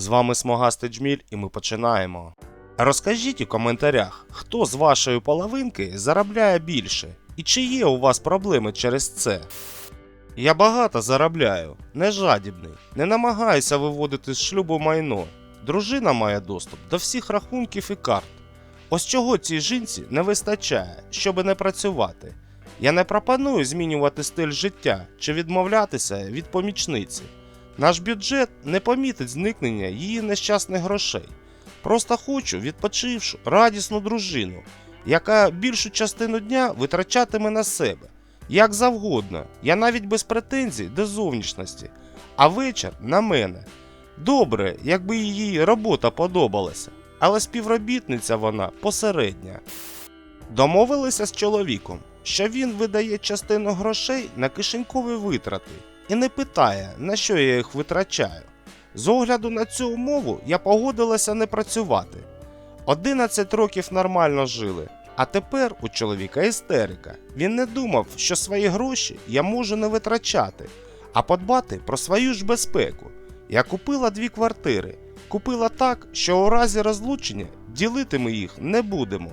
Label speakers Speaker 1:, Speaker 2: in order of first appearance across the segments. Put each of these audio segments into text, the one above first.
Speaker 1: З вами Смогастий Джміль і ми починаємо. Розкажіть у коментарях, хто з вашої половинки заробляє більше і чи є у вас проблеми через це. Я багато заробляю, не жадібний, не намагаюся виводити з шлюбу майно. Дружина має доступ до всіх рахунків і карт. Ось чого цій жінці не вистачає, щоб не працювати. Я не пропоную змінювати стиль життя чи відмовлятися від помічниці. Наш бюджет не помітить зникнення її нещасних грошей. Просто хочу, відпочивши, радісну дружину, яка більшу частину дня витрачатиме на себе. Як завгодно, я навіть без претензій до зовнішності, а вечір на мене. Добре, якби її робота подобалася, але співробітниця вона посередня. Домовилися з чоловіком, що він видає частину грошей на кишенькові витрати і не питає, на що я їх витрачаю. З огляду на цю умову я погодилася не працювати. 11 років нормально жили, а тепер у чоловіка істерика. Він не думав, що свої гроші я можу не витрачати, а подбати про свою ж безпеку. Я купила дві квартири. Купила так, що у разі розлучення ділити ми їх не будемо.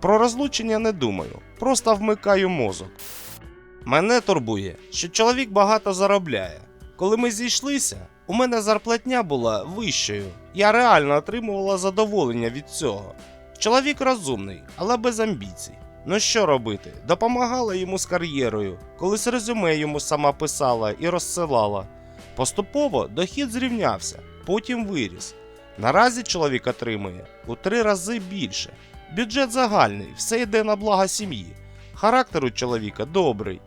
Speaker 1: Про розлучення не думаю, просто вмикаю мозок. Мене турбує, що чоловік багато заробляє. Коли ми зійшлися, у мене зарплатня була вищою. Я реально отримувала задоволення від цього. Чоловік розумний, але без амбіцій. Ну що робити? Допомагала йому з кар'єрою, колись резюме йому сама писала і розсилала. Поступово дохід зрівнявся, потім виріс. Наразі чоловік отримує у три рази більше. Бюджет загальний, все йде на благо сім'ї. Характер у чоловіка добрий,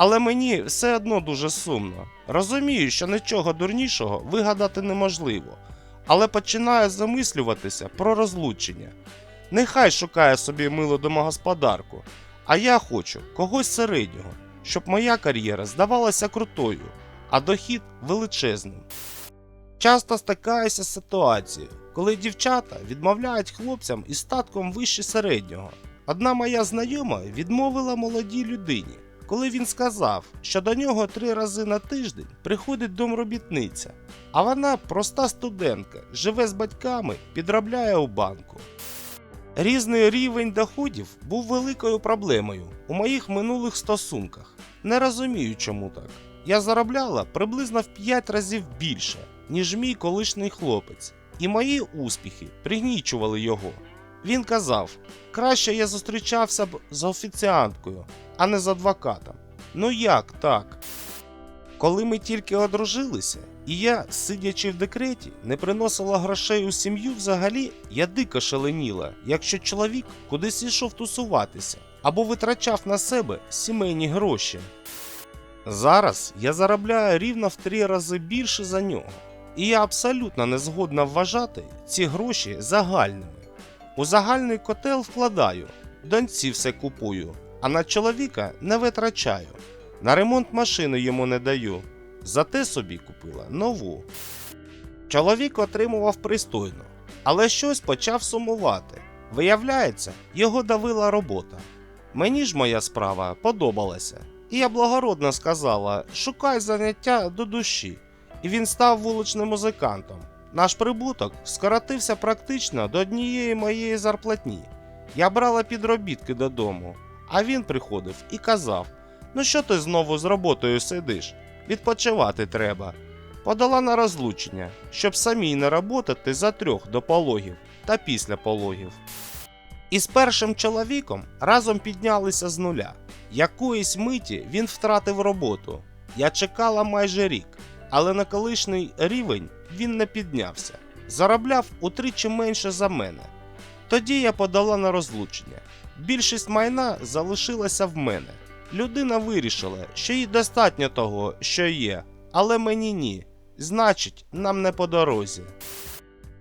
Speaker 1: але мені все одно дуже сумно. Розумію, що нічого дурнішого вигадати неможливо, але починаю замислюватися про розлучення. Нехай шукає собі милу домогосподарку, а я хочу когось середнього, щоб моя кар'єра здавалася крутою, а дохід величезним. Часто стикаюся з ситуацією, коли дівчата відмовляють хлопцям із статком вище середнього. Одна моя знайома відмовила молодій людині, коли він сказав, що до нього три рази на тиждень приходить домробітниця, а вона проста студентка, живе з батьками, підробляє у банку. Різний рівень доходів був великою проблемою у моїх минулих стосунках. Не розумію, чому так. Я заробляла приблизно в 5 разів більше, ніж мій колишній хлопець, і мої успіхи пригнічували його. Він казав: краще я зустрічався б з офіціанткою, а не з адвокатом. Ну як так? Коли ми тільки одружилися, і я, сидячи в декреті, не приносила грошей у сім'ю взагалі, я дико шаленіла, якщо чоловік кудись ішов тусуватися або витрачав на себе сімейні гроші. Зараз я заробляю рівно в три рази більше за нього, і я абсолютно не згодна вважати ці гроші загальними. У загальний котел вкладаю, доньці все купую, а на чоловіка не витрачаю. На ремонт машини йому не даю, зате собі купила нову. Чоловік отримував пристойно, але щось почав сумувати. Виявляється, його давила робота. Мені ж моя справа подобалася, і я благородно сказала: шукай заняття до душі. І він став вуличним музикантом. Наш прибуток скоротився практично до однієї моєї зарплатні. Я брала підробітки додому, а він приходив і казав: Ну що ти знову з роботою сидиш? Відпочивати треба. Подала на розлучення, щоб самій не роботати за трьох до пологів та після пологів. І з першим чоловіком разом піднялися з нуля. Якоїсь миті він втратив роботу. Я чекала майже рік, але на колишній рівень він не піднявся. Заробляв утричі менше за мене. Тоді я подала на розлучення. Більшість майна залишилася в мене. Людина вирішила, що їй достатньо того, що є, але мені ні. Значить, нам не по дорозі.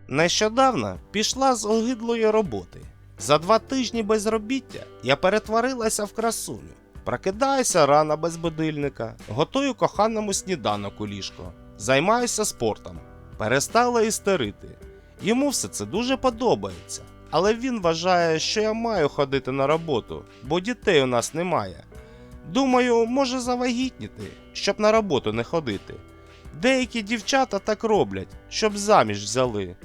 Speaker 1: Нещодавно пішла з огидлої роботи. За два тижні безробіття я перетворилася в красуню. Прокидаюся рано без будильника, готую коханому сніданок у ліжко, займаюся спортом, перестала істерити. Йому все це дуже подобається, але він вважає, що я маю ходити на роботу, бо дітей у нас немає. Думаю, може завагітніти, щоб на роботу не ходити. Деякі дівчата так роблять, щоб заміж взяли.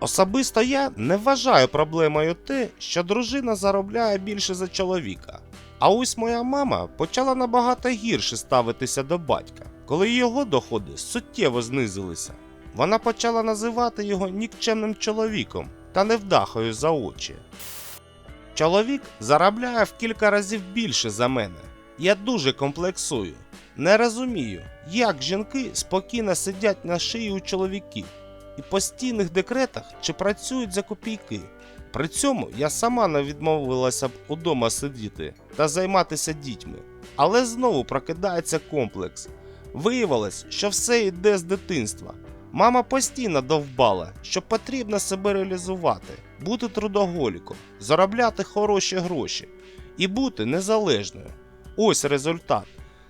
Speaker 1: Особисто я не вважаю проблемою те, що дружина заробляє більше за чоловіка. А ось моя мама почала набагато гірше ставитися до батька, коли його доходи суттєво знизилися. Вона почала називати його нікчемним чоловіком та невдахою за очі. Чоловік заробляє в кілька разів більше за мене. Я дуже комплексую. Не розумію, як жінки спокійно сидять на шиї у чоловіків і постійних декретах чи працюють за копійки. При цьому я сама не відмовилася б удома сидіти та займатися дітьми. Але знову прокидається комплекс. Виявилось, що все йде з дитинства. Мама постійно довбала, що потрібно себе реалізувати, бути трудоголіком, заробляти хороші гроші і бути незалежною. Ось результат.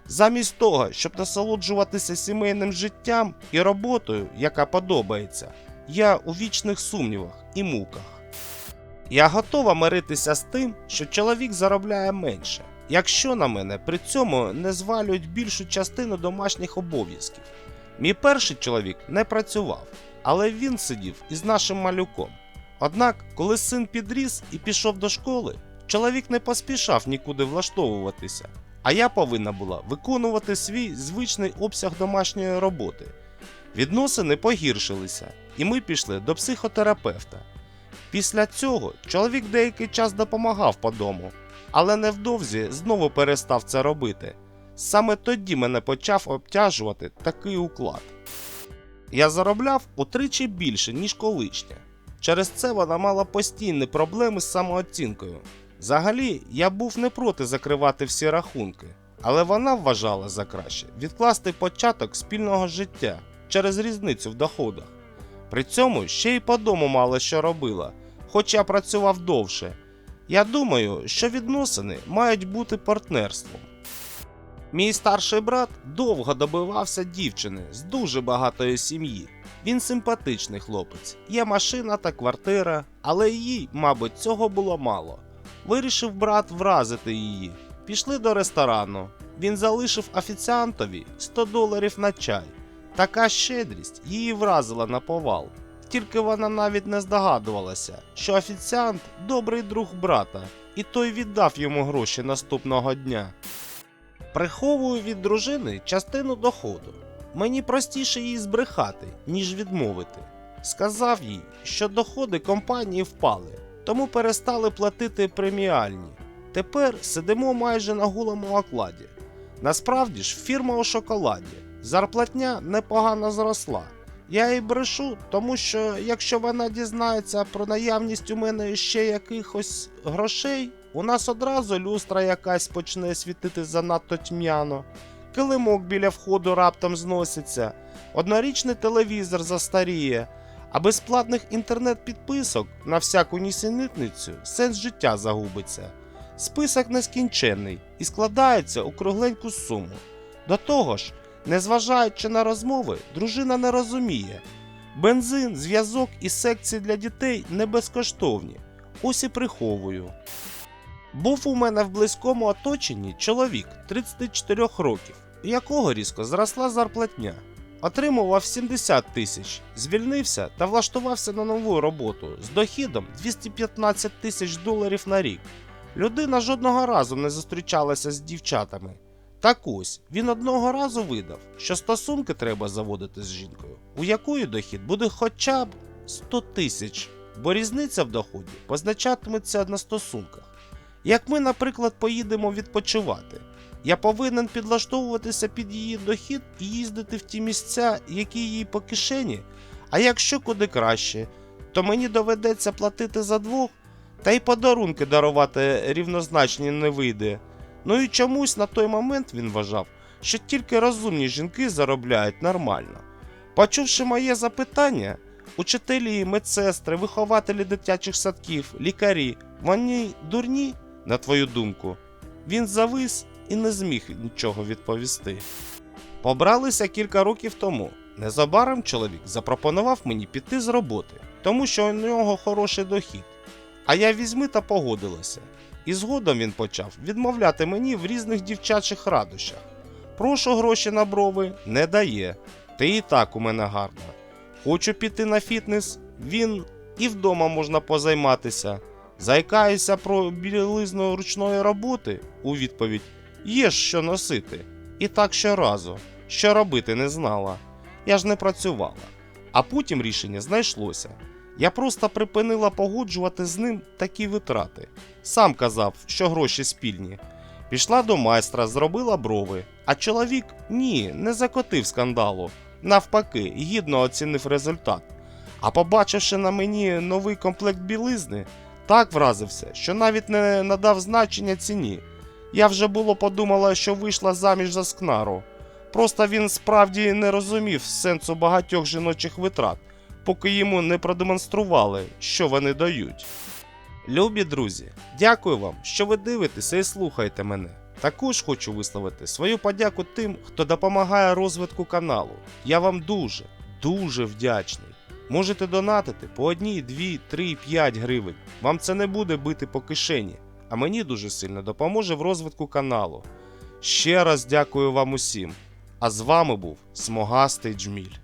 Speaker 1: Замість того, щоб насолоджуватися сімейним життям і роботою, яка подобається, я у вічних сумнівах і муках. Я готова миритися з тим, що чоловік заробляє менше, якщо на мене при цьому не звалюють більшу частину домашніх обов'язків. Мій перший чоловік не працював, але він сидів із нашим малюком. Однак, коли син підріс і пішов до школи, чоловік не поспішав нікуди влаштовуватися, а я повинна була виконувати свій звичний обсяг домашньої роботи. Відносини погіршилися, і ми пішли до психотерапевта. Після цього чоловік деякий час допомагав по дому, але невдовзі знову перестав це робити. Саме тоді мене почав обтяжувати такий уклад. Я заробляв утричі більше, ніж колишня. Через це вона мала постійні проблеми з самооцінкою. Взагалі, я був не проти закривати всі рахунки, але вона вважала за краще відкласти початок спільного життя через різницю в доходах. При цьому ще й по дому мало що робила, хоч я працював довше. Я думаю, що відносини мають бути партнерством. Мій старший брат довго добивався дівчини з дуже багатої сім'ї. Він симпатичний хлопець, є машина та квартира, але їй, мабуть, цього було мало. Вирішив брат вразити її. Пішли до ресторану. Він залишив офіціантові 100 доларів на чай. Така щедрість її вразила на повал. Тільки вона навіть не здогадувалася, що офіціант добрий друг брата, і той віддав йому гроші наступного дня. Приховую від дружини частину доходу. Мені простіше їй збрехати, ніж відмовити. Сказав їй, що доходи компанії впали, тому перестали платити преміальні. Тепер сидимо майже на голому окладі. Насправді ж фірма у шоколаді. Зарплатня непогано зросла. Я їй брешу, тому що якщо вона дізнається про наявність у мене ще якихось грошей, у нас одразу люстра якась почне світити занадто тьмяно, килимок біля входу раптом зноситься, однорічний телевізор застаріє, а безплатних інтернет-підписок на всяку нісенітницю сенс життя загубиться. Список нескінченний і складається у кругленьку суму. До того ж, незважаючи на розмови, дружина не розуміє. Бензин, зв'язок і секції для дітей не безкоштовні. Ось і приховую. Був у мене в близькому оточенні чоловік 34 років, якого різко зросла зарплатня. Отримував 70 тисяч, звільнився та влаштувався на нову роботу з дохідом 215 тисяч доларів на рік. Людина жодного разу не зустрічалася з дівчатами. Так ось він одного разу видав, що стосунки треба заводити з жінкою, у якої дохід буде хоча б 100 тисяч, бо різниця в доході позначатиметься на стосунках. Як ми, наприклад, поїдемо відпочивати, я повинен підлаштовуватися під її дохід і їздити в ті місця, які їй по кишені. А якщо куди краще, то мені доведеться платити за двох, та й подарунки дарувати рівнозначні не вийде. Ну і чомусь на той момент він вважав, що тільки розумні жінки заробляють нормально. Почувши моє запитання, учителі, медсестри, вихователі дитячих садків, лікарі, вони дурні, на твою думку. Він завис і не зміг нічого відповісти. Побралися кілька років тому. Незабаром чоловік запропонував мені піти з роботи, тому що у нього хороший дохід. А я візьми та погодилася. І згодом він почав відмовляти мені в різних дівчачих радощах. Прошу гроші на брови, не дає. Ти і так у мене гарна. Хочу піти на фітнес, він і вдома можна позайматися. Заїкаюся про білизну ручної роботи у відповідь є що носити. І так щоразу, що робити не знала. Я ж не працювала. А потім рішення знайшлося. Я просто припинила погоджувати з ним такі витрати. Сам казав, що гроші спільні. Пішла до майстра, зробила брови, а чоловік ні, не закотив скандалу. Навпаки, гідно оцінив результат. А побачивши на мені новий комплект білизни, так вразився, що навіть не надав значення ціні. Я вже було подумала, що вийшла заміж за скнару. Просто він справді не розумів сенсу багатьох жіночих витрат, поки йому не продемонстрували, що вони дають. Любі друзі, дякую вам, що ви дивитеся і слухаєте мене. Також хочу висловити свою подяку тим, хто допомагає розвитку каналу. Я вам дуже, дуже вдячний. Можете донатити по 1, 2, 3, 5 гривень. Вам це не буде бити по кишені, а мені дуже сильно допоможе в розвитку каналу. Ще раз дякую вам усім. А з вами був Смогастий Джміль.